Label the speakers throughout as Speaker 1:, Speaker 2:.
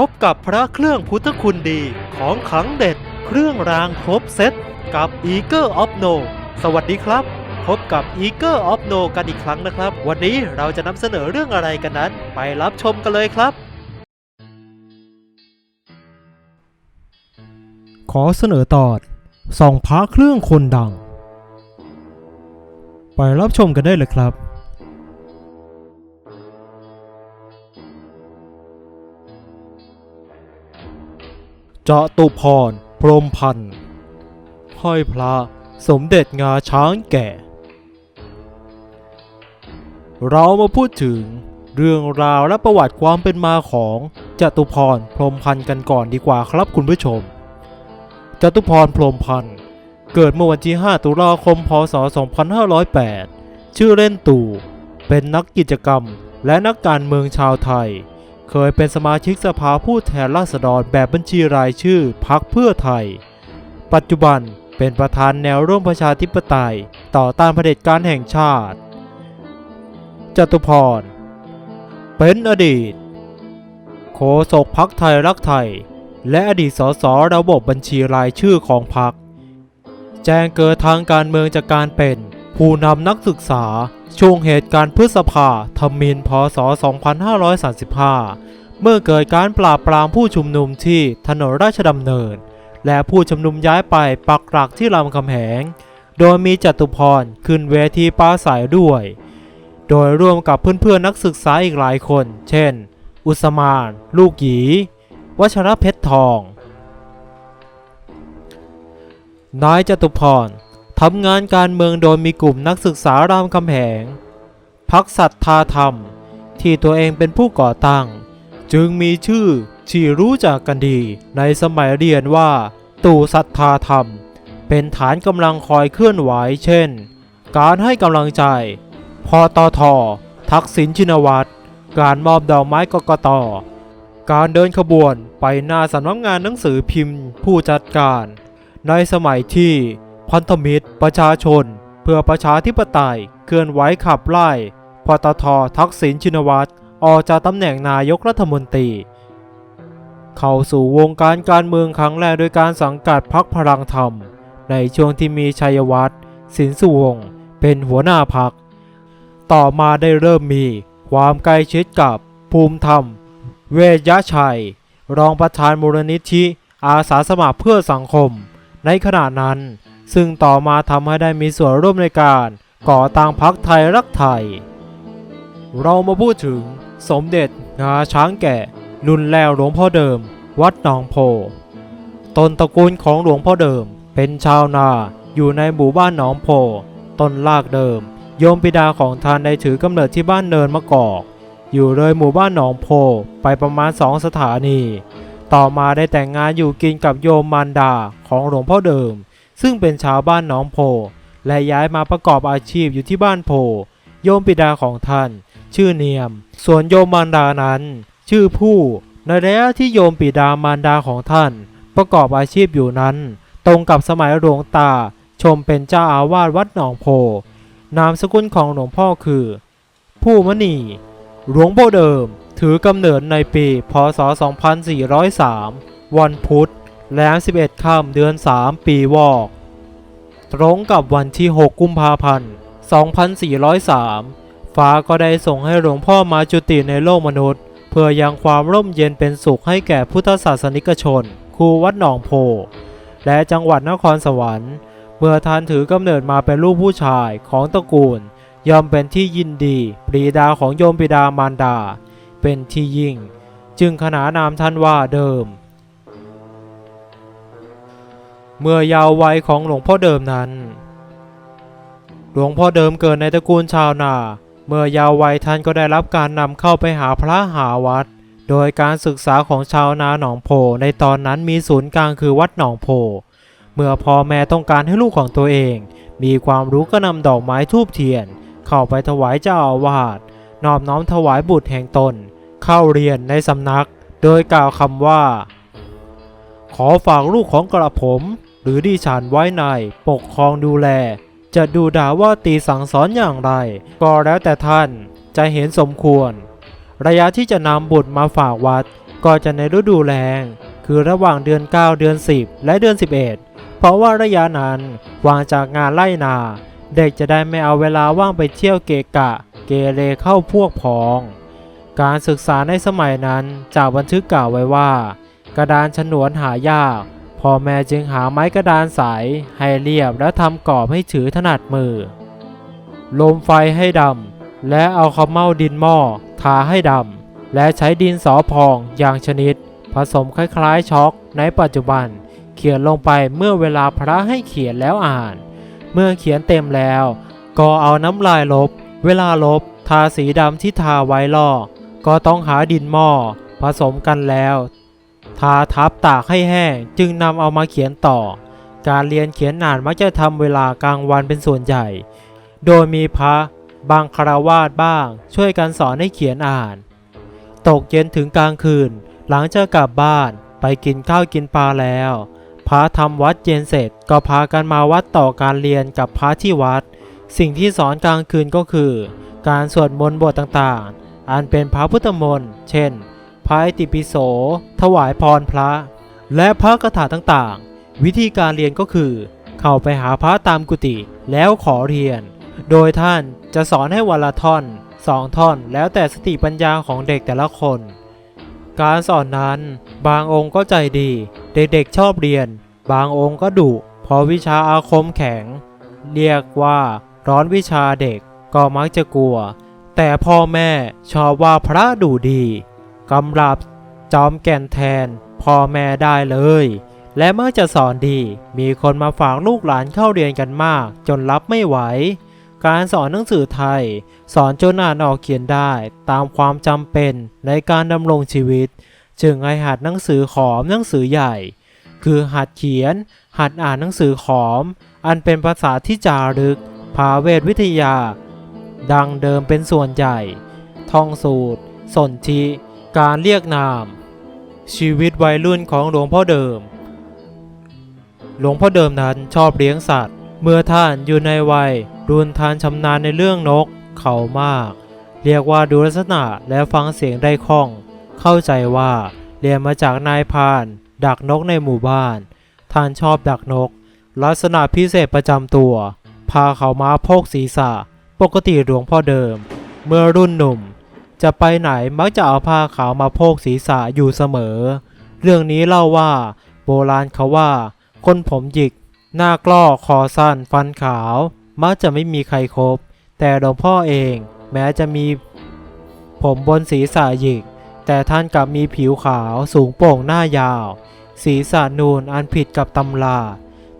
Speaker 1: พบกับพระเครื่องพุทธคุณดีของขังเด็ด เครื่องรางครบเซตกับ e a g e of No สวัสดีครับ พบกับ e a g e of No กันอีกครั้งนะครับ วันนี้เราจะนำเสนอเรื่องอะไรกันนั้น ไปรับชมกันเลยครับ ขอเสนอตอนส่องพระเครื่องคนดัง ไปรับชมกันได้เลยครับ จะตุพร พรหมพันธ์ห้อยพระสมเด็จงาช้างแก่ เรามาพูดถึงเรื่องราวและประวัติความเป็นมาของจตุพร พรหมพันธ์กันก่อนดีกว่าครับคุณผู้ชมจตุพร พรหมพันธ์เกิดเมื่อวันที่ 5 ตุลาคม พศ 2508 ชื่อเล่นตู่ เป็นนักกิจกรรมและนักการเมืองชาวไทย เคยเป็นสมาชิกสภาผู้แทนราษฎรแบบบัญชีรายชื่อพักเพื่อไทย ปัจจุบันเป็นประธานแนวร่วมประชาธิปไตย ต่อต้านเผด็จการแห่งชาติ จตุพร เป็นอดีต โฆษกพักไทยรักไทย และอดีตสสระบบบัญชีรายชื่อของพรรคแจ้งเกิดทางการเมืองจากการเป็นผู้นำนักศึกษา ช่วงเหตุการณ์พฤษภาธมินพศ 2535 เมื่อเกิดการปราบปรามผู้ชุมนุมที่ถนนราชดำเนิน และผู้ชุมนุมย้ายไปปักหลักที่รามคำแหง โดยมีจตุพรขึ้นเวทีปราศัยด้วย โดยร่วมกับเพื่อนๆนักศึกษาอีกหลายคน เช่น อุสมาน ลูกหยี วัชรเพชรทอง นายจตุพร ทำงานการเมืองโดยมีกลุ่มนักศึกษารามคำแหงพักศรัทธาธรรม ที่ตัวเองเป็นผู้ก่อตั้ง จึงมีชื่อที่รู้จักกันดี ในสมัยเรียนว่า ตู่ศรัทธาธรรม เป็นฐานกำลังคอยเคลื่อนไหวเช่น การให้กำลังใจ พอตอทอทักษิณชินวัตร การมอบดอกไม้กกตการเดินขบวนไปหน้าสำนักงานหนังสือพิมพ์ผู้จัดการ ในสมัยที่ พันธมิตร ประชาชน เพื่อประชาธิปไตย เคลื่อนไหวขับไล่พตททักษิณชินวัตรออกจากตำแหน่งนายกรัฐมนตรี เข้าสู่วงการการเมืองครั้งแรกโดยการสังกัดพรรคพลังธรรม ในช่วงที่มีชัยวัฒน์สินสุวงศ์เป็นหัวหน้าพรรคต่อมาได้เริ่มมีความใกล้ชิดกับภูมิธรรม เวชยชัย รองประธานมูลนิธิอาสาสมัครเพื่อสังคม ในขณะนั้น ซึ่งต่อมาทำให้ได้มีส่วนร่วมในการก่อตั้งพรรคไทยรักไทย เรามาพูดถึงสมเด็จงาช้างแก่รุ่นแล้วหลวงพ่อเดิม วัดหนองโพต้นตระกูลของหลวงพ่อเดิม เป็นชาวนาอยู่ในหมู่บ้านหนองโพต้นลากเดิม โยมปิดาของท่านได้ถือกำเนิดที่บ้านเนินมะกอก อยู่เลยหมู่บ้านหนองโพไปประมาณสองสถานี ต่อมาได้แต่งงานอยู่กินกับโยมมารดาของหลวงพ่อเดิม ซึ่งเป็นชาวบ้านหนองโพ และย้ายมาประกอบอาชีพอยู่ที่บ้านโพ โยมปิดาของท่าน ชื่อเนียม ส่วนโยมมารดานั้น ชื่อผู้ ในระยะที่โยมปิดามารดาของท่าน ประกอบอาชีพอยู่นั้น ตรงกับสมัยหลวงตา ชมเป็นเจ้าอาวาสวัดหนองโพ นามสกุลของหลวงพ่อคือ ผู้มณี หลวงพ่อเดิม ถือกำเนิดในปี พศ 2403 วันพุธ แรม 11 ค่ำเดือน 3 ปีวอก ตรงกับวันที่ 6 กุมภาพันธ์ 2403 ฟ้าก็ได้ส่งให้หลวงพ่อมาจุติในโลกมนุษย์ เพื่อยังความร่มเย็นเป็นสุขให้แก่พุทธศาสนิกชน ครูวัดหนองโพ และจังหวัดนครสวรรค์ เมื่อท่านถือกำเนิดมาเป็นลูกผู้ชายของตระกูล ย่อมเป็นที่ยินดีปรีดาของโยมปิดามารดา เป็นที่ยิ่ง จึงขนานนามท่านว่าเดิม เมื่อยาววัยของหลวงพ่อเดิมนั้น หลวงพ่อเดิมเกิดในตระกูลชาวนา เมื่อยาววัยท่านก็ได้รับการนำเข้าไปหาพระหาวัด โดยการศึกษาของชาวนาหนองโพในตอนนั้นมีศูนย์กลางคือวัดหนองโพ เมื่อพ่อแม่ต้องการให้ลูกของตัวเอง มีความรู้ก็นำดอกไม้ทูบเทียน เข้าไปถวายเจ้าอาวาสนอบน้อมถวายบุตรแห่งตน เข้าเรียนในสำนัก โดยกล่าวคำว่า ขอฝากลูกของกระผม หรือดิฉันไว้ในปกครองดูแล จะดูด่าว่าตีสั่งสอนอย่างไร ก็แล้วแต่ท่านจะเห็นสมควร ระยะที่จะนำบุตรมาฝากวัด ก็จะในฤดูแล้งคือระหว่างเดือน 9 เดือน 10 และเดือน 11 เพราะว่าระยะนั้นวางจากงานไล่นา เด็กจะได้ไม่เอาเวลาว่างไปเที่ยวเกะกะ เกเรเข้าพวกพ้อง การศึกษาในสมัยนั้นจากบันทึกกล่าวไว้ว่า กระดานฉนวนหายาก พ่อแม่จึงหาไม้กระดานใสให้เรียบและทำกรอบให้ถือถนัดมือ ลมไฟให้ดำ และเอาขาเม่าดินหม้อทาให้ดำ และใช้ดินสอพองอย่างชนิด ผสมคล้ายๆช็อกในปัจจุบัน เขียนลงไปเมื่อเวลาพระให้เขียนแล้วอ่าน เมื่อเขียนเต็มแล้ว ก็เอาน้ำลายลบ เวลาลบ ทาสีดำที่ทาไว้ลอกก็ต้องหาดินหม้อผสมกันแล้วาทับตากให้แห้งจึงนำเอามาเขียนต่อ การเรียนเขียนอ่านมักจะทำเวลากลางวันเป็นส่วนใหญ่ โดยมีพระบางคารวาสบ้าง ช่วยกันสอนให้เขียนอ่าน ตกเย็นถึงกลางคืน หลังจากกลับบ้านไปกินข้าวกินปลาแล้ว พระทำวัดเย็นเสร็จก็พากันมาวัดต่อการเรียนกับพระที่วัด สิ่งที่สอนกลางคืนก็คือ การสวดมนต์บทต่างๆ อันเป็นพระพุทธมนต์ เช่น พระอิติปิโส ถวายพรพระ และพระคาถาต่างๆ วิธีการเรียนก็คือ เข้าไปหาพระตามกุฏิแล้วขอเรียน โดยท่านจะสอนให้วันละท่อนสองท่อนแล้วแต่สติปัญญาของเด็กแต่ละคน การสอนนั้นบางองค์ก็ใจดี เด็กๆชอบเรียน บางองค์ก็ดุเพราะวิชาอาคมแข็ง เรียกว่าร้อนวิชาเด็กก็มักจะกลัว แต่พ่อแม่ชอบว่าพระดุดี กำรับจอมแก่นแทนพ่อแม่ได้เลย และเมื่อจะสอนดี มีคนมาฝากลูกหลานเข้าเรียนกันมาก จนรับไม่ไหว การสอนหนังสือไทย สอนจนอ่านออกเขียนได้ตามความจำเป็นในการดำรงชีวิต จึงให้หัดหนังสือขอมหนังสือใหญ่ คือหัดเขียน หัดอ่านหนังสือขอม อันเป็นภาษาที่จารึก ภาเวทวิทยา ดังเดิมเป็นส่วนใหญ่ ท่องสูตร สนธิ การเรียกนาม ชีวิตวัยรุ่นของหลวงพ่อเดิม หลวงพ่อเดิมนั้นชอบเลี้ยงสัตว์ เมื่อท่านอยู่ในวัยรุนทานชำนาญในเรื่องนกเขามาก เรียกว่าดูลักษณะและฟังเสียงได้คล่อง เข้าใจว่าเรียนมาจากนายพาน ดักนกในหมู่บ้าน ท่านชอบดักนก ลักษณะพิเศษประจำตัว พาเขามาโพกศีรษะ ปกติหลวงพ่อเดิม เมื่อรุ่นหนุ่ม จะไปไหนมักจะเอาผ้าขาวมาโพกศีรษะอยู่เสมอ เรื่องนี้เล่าว่า โบราณเขาว่า คนผมหยิก หน้ากล้อคอสั้นฟันขาว มักจะไม่มีใครครบแต่หลวงพ่อเอง แม้จะมี ผมบนศีรษะหยิก แต่ท่านกลับมีผิวขาวสูงโป่งหน้ายาว ศีรษะนูนอันผิดกับตำรา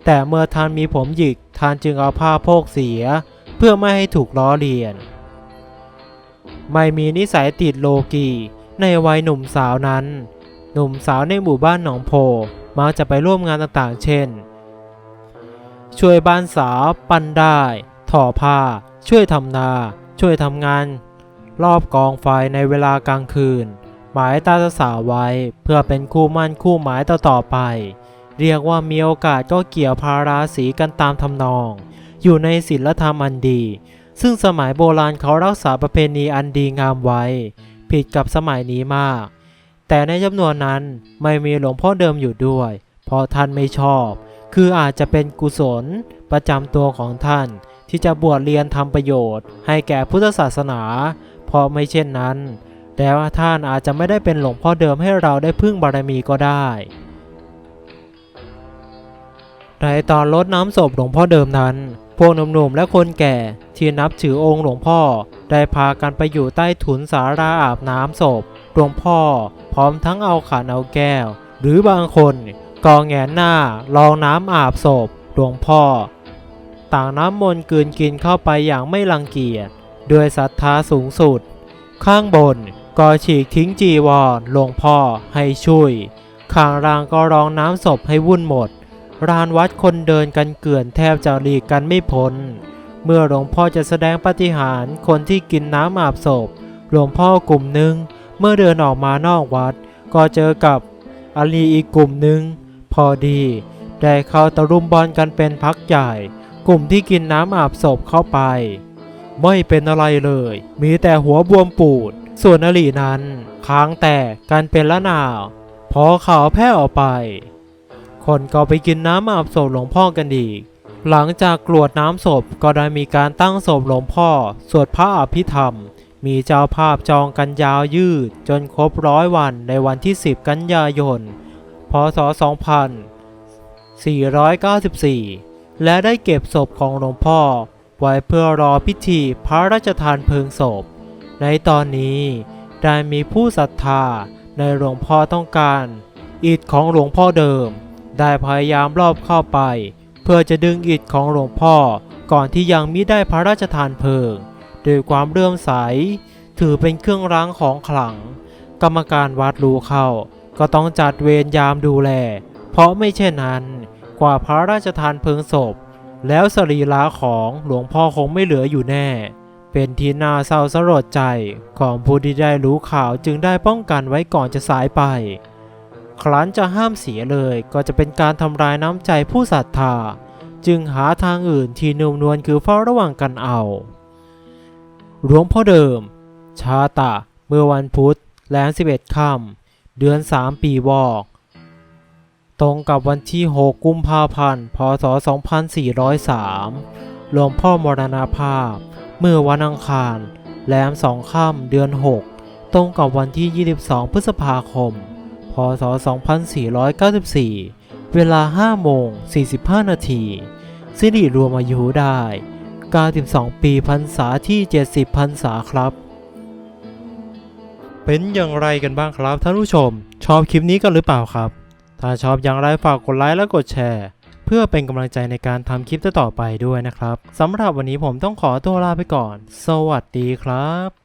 Speaker 1: แต่เมื่อท่านมีผมหยิกท่านจึงเอาผ้าโพกเสีย เพื่อไม่ให้ถูกล้อเลียน ไม่มีนิสัยติดโลกีในวัยหนุ่มสาวนั้น หนุ่มสาวในหมู่บ้านหนองโพมักจะไปร่วมงานต่างๆ เช่น ช่วยบ้านสาวปั้นได้ถ่อผ้า ช่วยทำนา ช่วยทำงาน รอบกองไฟในเวลากลางคืน หมายตาสาวไว้เพื่อเป็นคู่มั่นคู่หมายต่อๆไป เรียกว่ามีโอกาสก็เกี่ยวพาราสีกันตามทำนอง อยู่ในศีลธรรมอันดี ซึ่งสมัยโบราณเขารักษาประเพณีอันดีงามไว้ ผิดกับสมัยนี้มาก แต่ในจำนวนนั้นไม่มีหลวงพ่อเดิมอยู่ด้วย เพราะท่านไม่ชอบ คืออาจจะเป็นกุศลประจำตัวของท่าน ที่จะบวชเรียนทำประโยชน์ ให้แก่พุทธศาสนา เพราะไม่เช่นนั้นแล้วท่านอาจจะไม่ได้เป็นหลวงพ่อเดิมให้เราได้พึ่งบารมีก็ได้ในตอนรดน้ำศพหลวงพ่อเดิมนั้น พวกหนุ่มๆและคนแก่ที่นับถือองค์หลวงพ่อ ได้พากันไปอยู่ใต้ถุนสาราอาบน้ำศพหลวงพ่อ พร้อมทั้งเอาขันเอาแก้ว หรือบางคนกองแงนหน้าลองน้ำอาบศพหลวงพ่อ ต่างน้ำมนต์กืนกินเข้าไปอย่างไม่รังเกียจด้วยศรัทธาสูงสุด ข้างบนก็ฉีกทิ้งจีวรหลวงพ่อให้ช่วยข้างรางก็ร้องน้ำศพให้วุ่นหมด รานวัดคนเดินกันเกลื่อนแทบจะหลีกกันไม่พ้น เมื่อหลวงพ่อจะแสดงปาฏิหารย์คนที่กินน้ำอาบศพ หลวงพ่อกลุ่มหนึ่งเมื่อเดินออกมานอกวัด ก็เจอกับอาลีอีกกลุ่มหนึ่งพอดี ได้เข้าตะลุมบอลกันเป็นพักใหญ่ กลุ่มที่กินน้ำอาบศพเข้าไป ไม่เป็นอะไรเลย มีแต่หัวบวมปูด ส่วนอลีนั้นค้างแตกกันเป็นละนาว พอข่าวแพร่ออกไป คนก็ไปกินน้ำอาบศพหลวงพ่อกันอีก หลังจากกรวดน้ำศพก็ได้มีการตั้งศพหลวงพ่อ สวดพระอภิธรรม มีเจ้าภาพจองกันยาวยืด จนครบร้อยวันในวันที่ 10 กันยายน พศ 2494 และได้เก็บศพของหลวงพ่อ ไว้เพื่อรอพิธีพระราชทานเพลิงศพ ในตอนนี้ได้มีผู้ศรัทธาในหลวงพ่อต้องการอิฐของหลวงพ่อเดิม ได้พยายามรอบเข้าไป เพื่อจะดึงอิฐของหลวงพ่อก่อนที่ยังมิได้พระราชทานเพลิงด้วยความเรื่อมใส ถือเป็นเครื่องรางของขลัง กรรมการวัดรู้เข้า ก็ต้องจัดเวรยามดูแล เพราะไม่เช่นนั้น กว่าพระราชทานเพลิงศพ แล้วสรีระของหลวงพ่อคงไม่เหลืออยู่แน่ เป็นที่น่าเศร้าสลดใจของผู้ที่ได้รู้ข่าวจึงได้ป้องกันไว้ก่อนจะสายไป ครั้นจะห้ามเสียเลยก็จะเป็นการทำลายน้ำใจผู้ศรัทธา จึงหาทางอื่นที่นุ่มนวลคือเฝ้าระวังกันเอา หลวงพ่อเดิม ชาตะ เมื่อวันพุธแรม11ค่ำเดือน3ปีวอก ตรงกับวันที่ 6 กุมภาพันธ์ พศ 2403 หลวงพ่อมรณภาพ เมื่อวันอังคารแรม2ค่ำเดือน 6 ตรงกับวันที่ 22 พฤษภาคม พศ 2494 เวลา5โมง 45 นาทีสิริรวมอายุได้ 92 ปีพรรษาที่ 70 พรรษาครับ เป็นอย่างไรกันบ้างครับท่านผู้ชม ชอบคลิปนี้กันหรือเปล่าครับ ถ้าชอบอย่างไรฝากกดไลค์และกดแชร์ เพื่อเป็นกำลังใจในการทำคลิปต่อไปด้วยนะครับสำหรับวันนี้ผมต้องขอตัวลาไปก่อน สวัสดีครับ